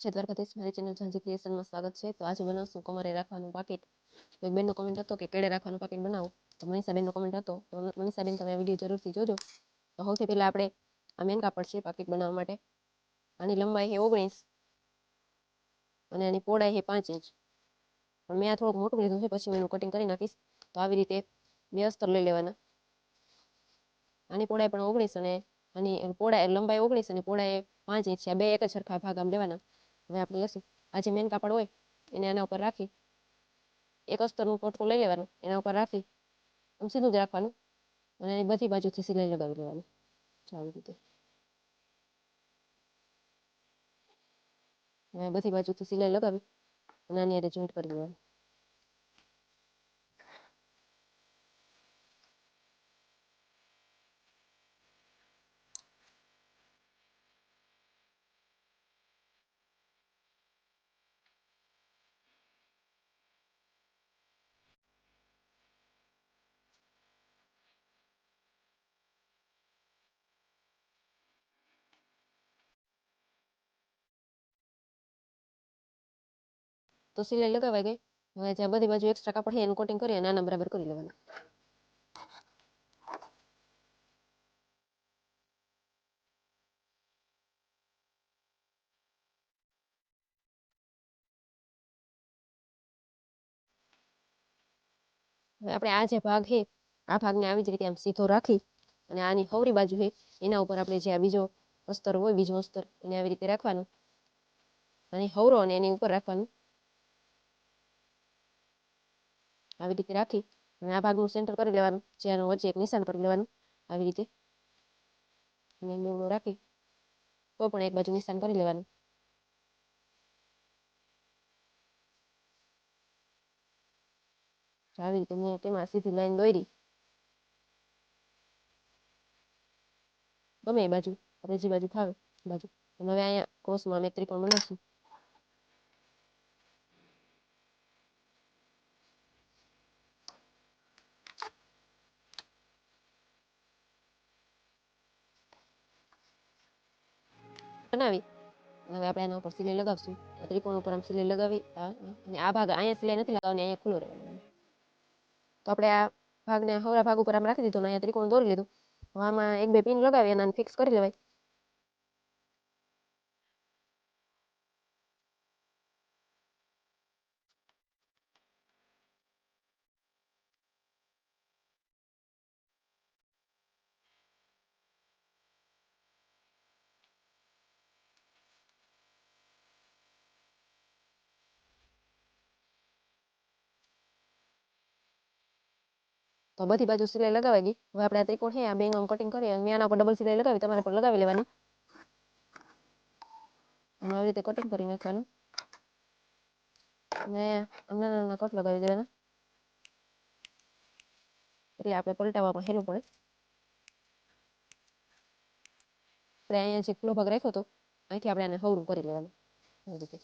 જય મારી ચેનલ ઝાંઝી ક્રિએશનમાં સ્વાગત છે તો આજે બનાવશું કમરે રાખવાનું પાકીટ બેનનો કોમેન્ટ હતો કે કેળે રાખવાનું પાકીટ બનાવો તો મનીષાબેનનો કોમેન્ટ હતો તો મનીષાબેન તમે વીડિયો જરૂરથી જોજો તો સૌથી પહેલાં આપણે આ મેન કાપડ છે પાકીટ બનાવવા માટે આની લંબાઈ છે ઓગણીસ અને આની પહોળાઈ છે પાંચ ઇંચ પણ મેં આ થોડુંક મોટું લીધું છે પછી હું એનું કટિંગ કરી નાખીશ તો આવી રીતે બે અસ્તર લઈ લેવાના આની પહોળાઈ પણ ઓગણીસ અને આની પહોળાઈ લંબાઈ ઓગણીસ અને પહોળાઈ પાંચ ઇંચ છે બે એક જ સરખા ભાગ આમ લેવાના હવે આપણે લેશું આ જે મેન કાપડ હોય, એને એના ઉપર રાખી, એક અસ્તરનું પોટકું લઈ લેવાનું, એના ઉપર રાખી, આમ સીધું જ રાખવાનું, અને એની બધી બાજુથી સિલાઈ લગાવી લેવાની આવી રીતે. બધી બાજુથી સિલાઈ લગાવી, અને આની જોઈન્ટ કરી દેવાનું. તો સિલાઈ લગાવાઈ ગઈ. હવે જ્યાં બધી બાજુ એક્સ્ટ્રા કાપડ એનું કોટિંગ કરી અને બરાબર કરી લેવાના. હવે આપણે આ જે ભાગ છે, આ ભાગને આવી જ રીતે આમ સીધો રાખી અને આની હવરી બાજુ છે, એના ઉપર આપણે જે બીજો અસ્તર હોય, બીજો અસ્તર એને આવી રીતે રાખવાનું. અને હવરો અને એની ઉપર રાખવાનું. આવી રીતે રાખી અને આ ભાગનું સેન્ટર કરી લેવાનું જેનું વચ્ચે એક નિશાન કરી લેવાનું, આવી રીતે. રાખી, તો પણ એક બાજુ નિશાન કરી લેવાનું. આવી રીતે મેં તેમાં સીધી લાઈન દોરી. ગમે એ બાજુ, આપણે જે બાજુ ફાવે બાજુ. હવે અહીંયા કોષમાં અમે ત્રિકોણ બનાવશું. બનાવી. હવે આપણે એના ઉપર સિલાઈ લગાવશું. ત્રિકોણ ઉપર આમ સિલાઈ લગાવી અને આ ભાગ અહીંયા સિલાઈ નથી લગાવવાની અહીંયા ખુલ્લો રહેવાનો તો આપણે આ ભાગને હવરા ભાગ ઉપર આમ રાખી દીધો અને અહીંયા ત્રિકોણ દોરી લીધું. હવે આમાં એક બે પિન લગાવી અને ફિક્સ કરી લેવાય. તો બધી બાજુ સિલાઈ લગાવી હવે આપણે આ ત્રિકોણ છે, આ બે આમ કટિંગ કરી અને આના ઉપર ડબલ સિલાઈ લગાવી, તમારે પણ લગાવી લેવાની. આવી રીતે કટિંગ કરી નાખવાનું. અને નાના નાના કટ લગાવી દેવાના. એટલે આપણે પલટાવવામાં હેલું પડે. આપણે અહીંયા જે ખુલ્લો ભાગ રાખ્યો હતો, અહીંથી આપણે આને હવરું કરી લેવાનું. આવી રીતે.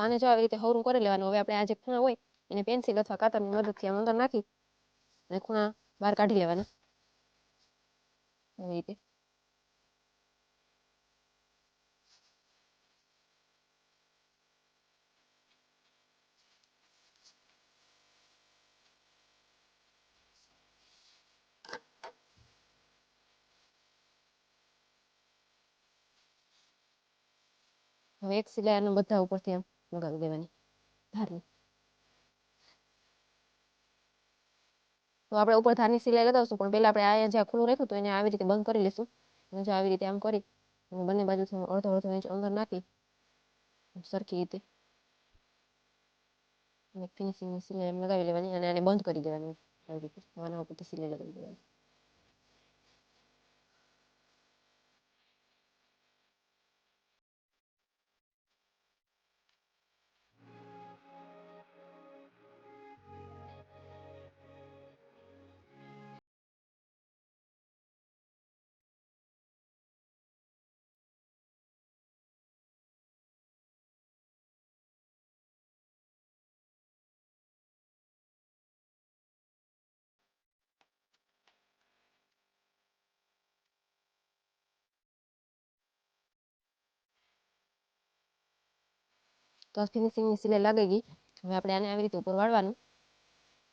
તો આને જો આવી રીતે હવરું કરી લેવાનું. હવે આપણે આ જે ખૂણા હોય, એને પેન્સિલ અથવા કાતરની મદદથી આમ અંદર નાખી અને ખૂણા બહાર કાઢી લેવાના. આવી રીતે. હવે એક સિલાઈ અને બધા ઉપરથી આમ લગાવી દેવાની ધારની તો આપણે ઉપર ધારની સિલાઈ લગાવશું પણ પહેલા આપણે અહીંયા જ્યાં ખુલ્લું રાખ્યું હતું એને આવી રીતે બંધ કરી લઈશું જો આવી રીતે આમ કરી અને બંને બાજુથી અડધો અડધો ઇંચ અંદર નાખી સરખી રીતે અને ફિનિશિંગની સિલાઈ એમ લગાવી લેવાની અને આને બંધ કરી દેવાની આવી રીતે આના ઉપરથી સિલાઈ લગાવી દેવાની તો ફિનિશિંગની સિલાઈ લાગી ગઈ. હવે આપણે આને આવી રીતે ઉપર વાળવાનું,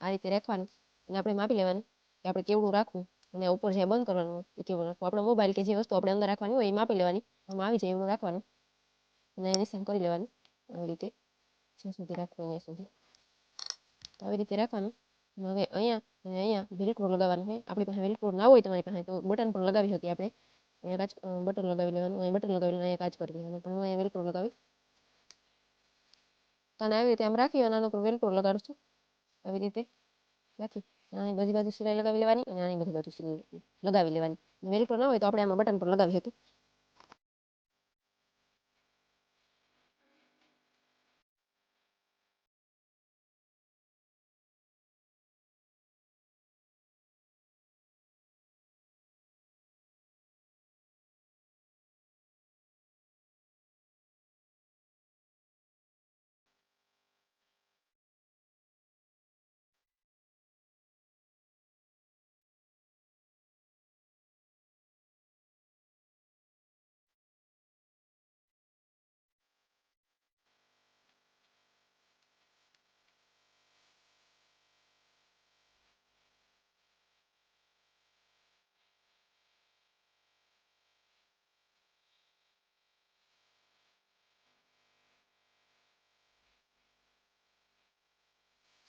આ રીતે રાખવાનું અને આપણે માપી લેવાનું કે આપણે કેવડું રાખવું અને ઉપર જે બંધ કરવાનું હોય એ કેવું રાખવું. આપણો મોબાઈલ કે જે વસ્તુ આપણે અંદર રાખવાની હોય એ માપી લેવાની. આમાં આવી જાય એવું રાખવાનું અને નિશાન કરી લેવાનું. આવી રીતે જ્યાં સુધી રાખવું અહીંયા સુધી. તો આવી રીતે રાખવાનું. હવે અહીંયા અને અહીંયા વેલ્ક્રો લગાવવાનું છે આપણી પાસે વેલ્ક્રો ના હોય તમારી પાસે તો બટન પણ લગાવી શકીએ આપણે. અહીંયા કાચ બટન લગાવી લેવાનું, અહીંયા બટન લગાવી અહીંયા કાચ કરી લેવાનું. પણ હું અહીંયા વેલ્ક્રો લગાવી તો આને આવી રીતે આમ રાખી અને આના પર વેલ્ક્રો લગાડશું આવી રીતે રાખી. આની બધી બાજુ સિલાઈ લગાવી લેવાની અને આની બધી બાજુ સિલાઈ લગાવી લેવાની. વેલ્ક્રો ના હોય તો આપણે આમાં બટન પર લગાવી શકીએ.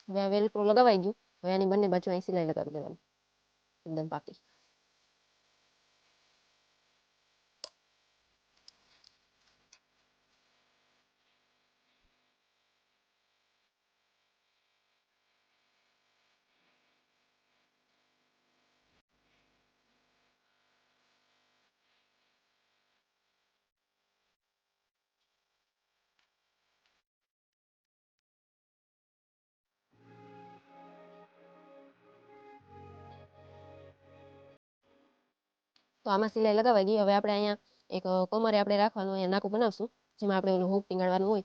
હવે વેલ્ક્રો લગાવાઈ ગયું. હવે આની બંને બાજુ અહીં સિલાઈ લગાવી દેવાની. એકદમ પાકી. તો આમાં સિલાઈ લગાવાઈ ગઈ. હવે આપણે અહીંયા એક કોમરે આપણે રાખવાનું, અહીંયા નાકું બનાવશું, જેમાં આપણે ઓલું હૂક ટીંગાડવાનું હોય.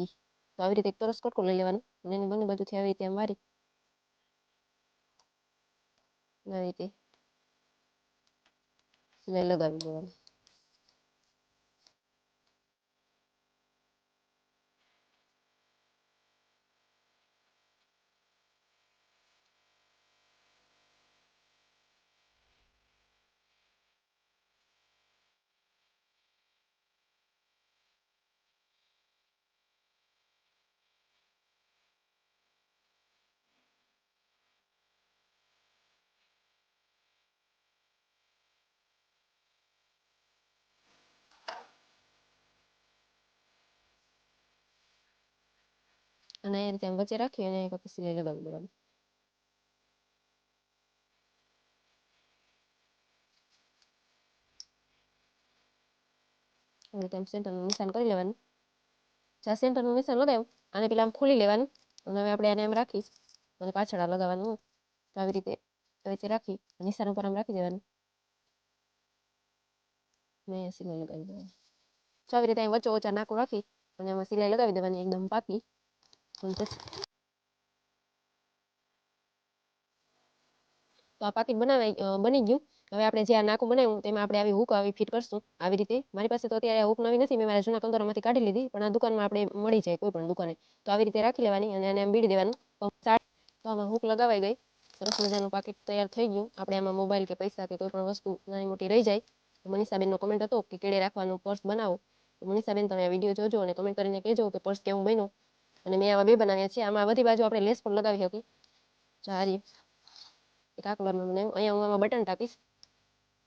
ઈ તો આવી રીતે એક તરસ કટકો લઈ લેવાનું. અને એની બંને બાજુથી આવી રીતે આમ વારી. રીતે સિલાઈ લગાવી દેવાની. અને એ રીતે વચ્ચે રાખી અને પછી લગાવી દેવાની આવી રીતે સેન્ટરનું નિશાન કરી લેવાનું જ્યાં સેન્ટરનું નિશાન લગાવ્યું આને પેલા આમ ખોલી લેવાનું અને હવે આપણે આને આમ રાખી અને પાછળ લગાવવાનું તો આવી રીતે વચ્ચે રાખી નિશાન ઉપર આમ રાખી દેવાનું સિલાઈ લગાવી દેવાની તો આવી રીતે અહીં ઓછા નાકું રાખી અને એમાં સિલાઈ લગાવી દેવાની એકદમ પાકી તો આ પાકીટ બનાવે બની ગયું હવે આપણે જે આ નાકું બનાવ્યું તેમાં આપણે આવી હૂક આવી ફિટ કરશું આવી રીતે મારી પાસે તો અત્યારે હૂક નવી નથી મેં મારા જૂના કંદોરામાંથી કાઢી લીધી પણ આ દુકાનમાં આપણે મળી જાય કોઈ પણ દુકાને તો આવી રીતે રાખી લેવાની અને એને બીડી દેવાનું તો આમાં હૂક લગાવાઈ ગઈ સરસ મજાનું પાકીટ તૈયાર થઈ ગયું આપણે આમાં મોબાઈલ કે પૈસા કે કોઈ પણ વસ્તુ નાની મોટી રહી જાય મનીષાબેનનો કોમેન્ટ હતો કે કેળે રાખવાનું પર્સ બનાવો મનીષાબેન તમે આ વીડિયો જોજો અને કમેન્ટ કરીને કહેજો કે પર્સ કેવું બન્યું અને મેં આવા બે બનાવ્યા છે. આમાં બધી બાજુ આપણે લેસ પણ લગાવી શકીએ. ચારી એક આ કલરનું બનાવ્યું અહીંયા હું આમાં બટન ટાંકીશ.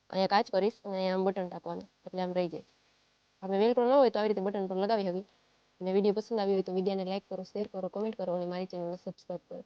અહીંયા કાચ કરીશ અને અહીંયા આમ બટન ટાંકવાનું. એટલે આમ રહી જાય. આપણે વેલક્રો ન હોય તો આવી રીતે બટન પણ લગાવી શકીએ. અને વીડિયો પસંદ આવ્યો હોય તો વિડીયોને લાઈક કરો શેર કરો કોમેન્ટ કરો અને મારી ચેનલને સબસ્ક્રાઈબ કરો.